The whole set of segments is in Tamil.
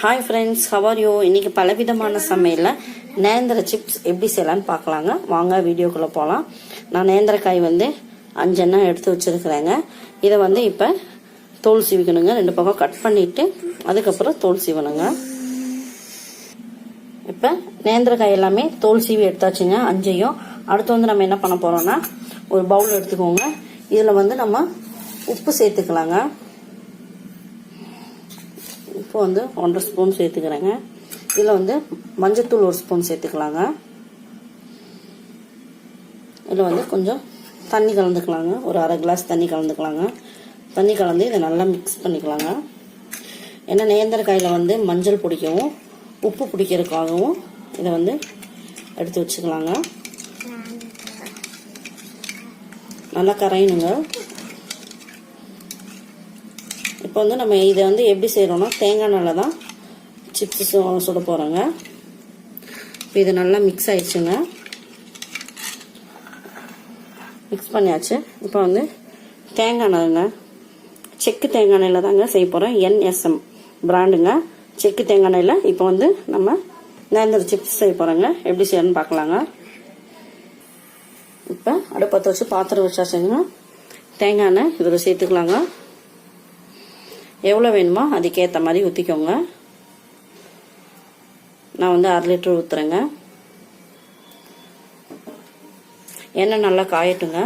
ஹாய் ஃப்ரெண்ட்ஸ் ஹவர் யூ இன்னைக்கு பலவிதமான சமையலில் நேந்திர சிப்ஸ் எப்படி செய்யலான்னு பார்க்கலாங்க. வாங்க வீடியோக்குள்ளே போகலாம் நான் நேந்திரக்காய் வந்து அஞ்செண்ணா எடுத்து வச்சுருக்கிறேங்க. இதை வந்து இப்போ தோல் சீவிக்கணுங்க. ரெண்டு பக்கம் கட் பண்ணிவிட்டு அதுக்கப்புறம் தோல் சீவணுங்க. இப்போ நேந்திரக்காய் எல்லாமே தோல் சீவி எடுத்தாச்சுங்க அஞ்சையும். அடுத்து வந்து நம்ம என்ன பண்ண போகிறோம்னா ஒரு பவுல் எடுத்துக்கோங்க. இதில் வந்து நம்ம உப்பு சேர்த்துக்கலாங்க. உப்பு வந்து ஒன்றரை ஸ்பூன் சேர்த்துக்கிறேங்க. இதில் வந்து மஞ்சத்தூள் ஒரு ஸ்பூன் சேர்த்துக்கலாங்க. இதில் வந்து கொஞ்சம் தண்ணி கலந்துக்கலாங்க. ஒரு அரை கிளாஸ் தண்ணி கலந்துக்கலாங்க. தண்ணி கலந்து இதை நல்லா மிக்ஸ் பண்ணிக்கலாங்க. ஏன்னா நேந்திரக்காயில் வந்து மஞ்சள் பிடிக்கவும் உப்பு பிடிக்கிறதுக்காகவும் இதை வந்து எடுத்து வச்சுக்கலாங்க. நல்லா கரையணுங்க. இப்போ வந்து நம்ம இதை வந்து எப்படி செய்கிறோன்னா தேங்காய் எண்ணெயில் தான் சிப்ஸு சுட போகிறோங்க இப்போ இது நல்லா மிக்ஸ் ஆயிடுச்சுங்க. மிக்ஸ் பண்ணியாச்சு. இப்போ வந்து தேங்காய் எண்ணெய்ங்க செக்கு தேங்காய் எண்ணெயில் தாங்க செய்ய போகிறோம் என்எஸ்எம் பிராண்டுங்க. செக்கு தேங்காய் எண்ணெயில் இப்போ வந்து நம்ம நேந்திர சிப்ஸ் செய்ய போகிறோங்க எப்படி செய்யணும்னு பார்க்கலாங்க. இப்போ அடுப்பத்தை வச்சு பாத்திரம் வச்சாச்சுங்க. தேங்காய் எண்ணெய் இதில் சேர்த்துக்கலாங்க. எவ்வளோ வேணுமோ அதுக்கேற்ற மாதிரி ஊற்றிக்கோங்க நான் வந்து அரை லிட்டர் ஊற்றுறேங்க எண்ணெய் நல்லா காயட்டுங்க.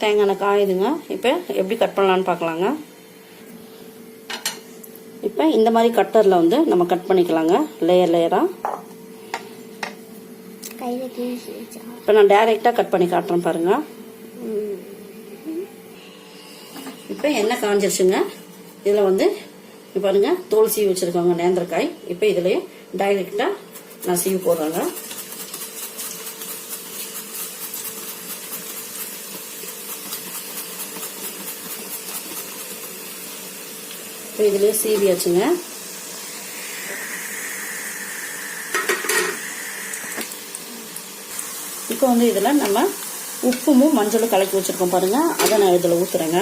தேங்காய் காயுதுங்க. இப்போ எப்படி கட் பண்ணலான்னு பார்க்கலாங்க. இப்போ இந்த மாதிரி கட்டரில் வந்து நம்ம கட் பண்ணிக்கலாங்க. லேயர் லேயராக இப்போ நான் டைரெக்டாக கட் பண்ணி காட்டுறேன் பாருங்க. இப்போ எண்ணெய் காஞ்சிருச்சுங்க? இதில் வந்து இப்போ பாருங்க தோல் சீவி வச்சுருக்காங்க நேந்திரக்காய். இப்போ இதுலேயே டைரெக்டாக நான் சீவி போடுறேங்க. இப்போ இதுலேயே சீவியாச்சுங்க. இப்போ வந்து இதில் நம்ம உப்பும் மஞ்சளும் கலக்கி வச்சுருக்கோம் பாருங்க. அதை நான் இதில் ஊற்றுறேங்க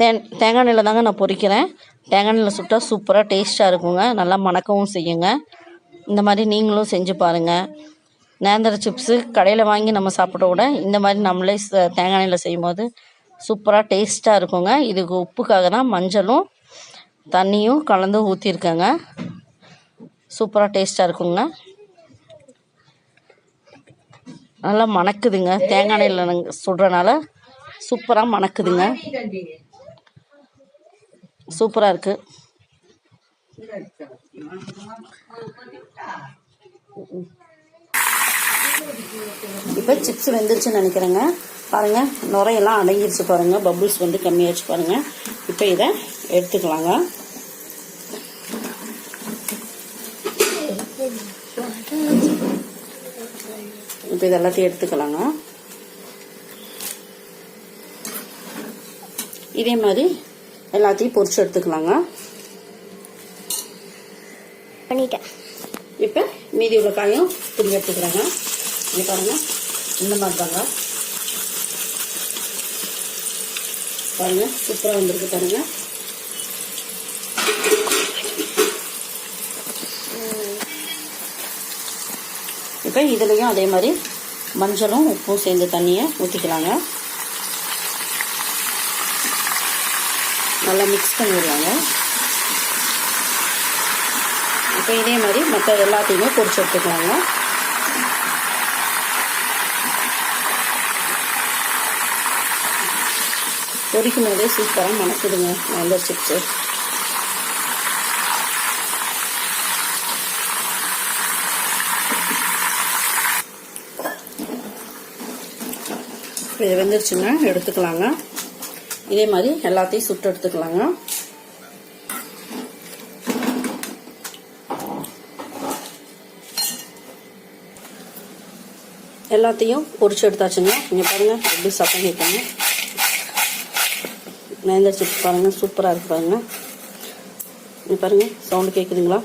தே தேங்காய் எண்ணெயில் தாங்க நான் பொரிக்கிறேன் தேங்காய் எண்ணெயில் சுட்டால் சூப்பராக டேஸ்ட்டாக இருக்குங்க. நல்லா மணக்கவும் செய்யுங்க. இந்த மாதிரி நீங்களும் செஞ்சு பாருங்கள் நேந்திர சிப்ஸு கடையில் வாங்கி நம்ம சாப்பிட விட இந்த மாதிரி நம்மளே ச- தேங்காய் எண்ணெயில் செய்யும்போது சூப்பராக டேஸ்ட்டாக இருக்குங்க. இதுக்கு உப்புக்காக தான் மஞ்சளும் தண்ணியும் கலந்து ஊற்றிருக்கேங்க சூப்பராக டேஸ்ட்டாக இருக்குங்க. நல்லா மணக்குதுங்க. தேங்காய் எண்ணெயில் நாங்க சுடுறனால சூப்பராக மணக்குதுங்க. சூப்பராக இருக்கு. இப்போ சிப்ஸ் வெந்துருச்சுன்னு நினைக்கிறேங்க. பாருங்க நுரையெல்லாம் அடங்கிருச்சு பாருங்க. பபுள்ஸ் வந்து கம்மியாச்சு பாருங்க. இப்போ இதை எடுத்துக்கலாங்க. இப்போ இது எல்லாத்தையும் எடுத்துக்கலாங்க. இதே மாதிரி எல்லாத்தையும் பொரிச்சு எடுத்துக்கலாங்க. பண்ணிட்டேன். இப்போ மீதி உள்ள காயும் திரும்பி எடுத்துக்கிறேங்க. இங்க பாருங்க. இந்த மாதிரி தாங்க. பாருங்க சூப்பராக வந்திருக்கு பாருங்க. இப்போ இதுலேயும் அதே மாதிரி மஞ்சளும் உப்பும் சேர்ந்த தண்ணியை ஊற்றிக்கலாங்க நல்லா மிக்ஸ் பண்ணிடுவாங்க. இப்போ இதே மாதிரி மற்ற எல்லாத்தையுமே பொரிச்சு எடுத்துக்கலாங்க. பொரிக்கும் போதே சூப்பராக மணக்குதுங்க நல்ல சிப்ஸு இது வெந்துருச்சுங்க எடுத்துக்கலாங்க. இதே மாதிரி எல்லாத்தையும் சுட்டு எடுத்துக்கலாங்க. எல்லாத்தையும் பொறிச்சு எடுத்தாச்சுங்க. இங்கே பாருங்க எப்படி சத்தம் கேட்குங்க நேந்திரிச்சு சிப்ஸ் பாருங்க சூப்பராக இருக்கு பாருங்க. இங்கே பாருங்க சவுண்டு கேட்குதுங்களா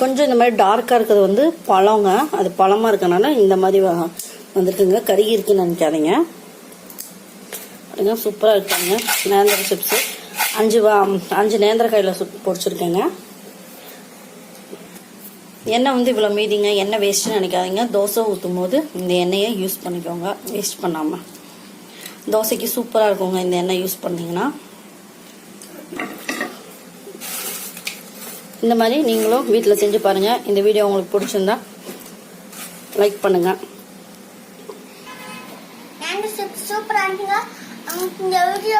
கொஞ்சம் இந்த மாதிரி டார்க்காக இருக்கிறது வந்து பழங்க. அது பழமாக இருக்கனால இந்த மாதிரி வந்திருக்குங்க. கருகி இருக்குன்னு நினைக்காதீங்க. சூப்பராக இருக்காங்க. நேந்திர சிப்ஸு அஞ்சு வா அஞ்சு நேந்திரக்காயில் சுட் பொடிச்சிருக்கேங்க. எண்ணெய் வந்து இவ்வளோ மீதிங்க. எண்ணெய் வேஸ்ட்டுன்னு நினைக்காதீங்க. தோசை ஊற்றும் போது இந்த எண்ணெயை யூஸ் பண்ணிக்கோங்க. வேஸ்ட் பண்ணாமல் தோசைக்கு சூப்பராக இருக்குங்க. இந்த எண்ணெய் யூஸ் பண்ணிங்கன்னா. இந்த மாதிரி நீங்களும் வீட்டில் செஞ்சு பாருங்கள் இந்த வீடியோ உங்களுக்கு பிடிச்சிருந்தா லைக் பண்ணுங்கள் நாங்கள் சூப் சூப்பராக இருந்தீங்க அவங்களுக்கு இந்த வீடியோ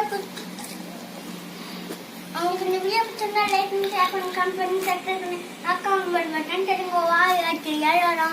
அவங்களுக்கு இந்த வீடியோ பிடிச்சிருந்தா லைக் பண்ணி ஷேர் பண்ணி கமெண்ட் பண்ணி சப்ஸ்கிரைப் பண்ணி அக்கௌண்ட் பட்டன் தெரியுங்க வா ஏழு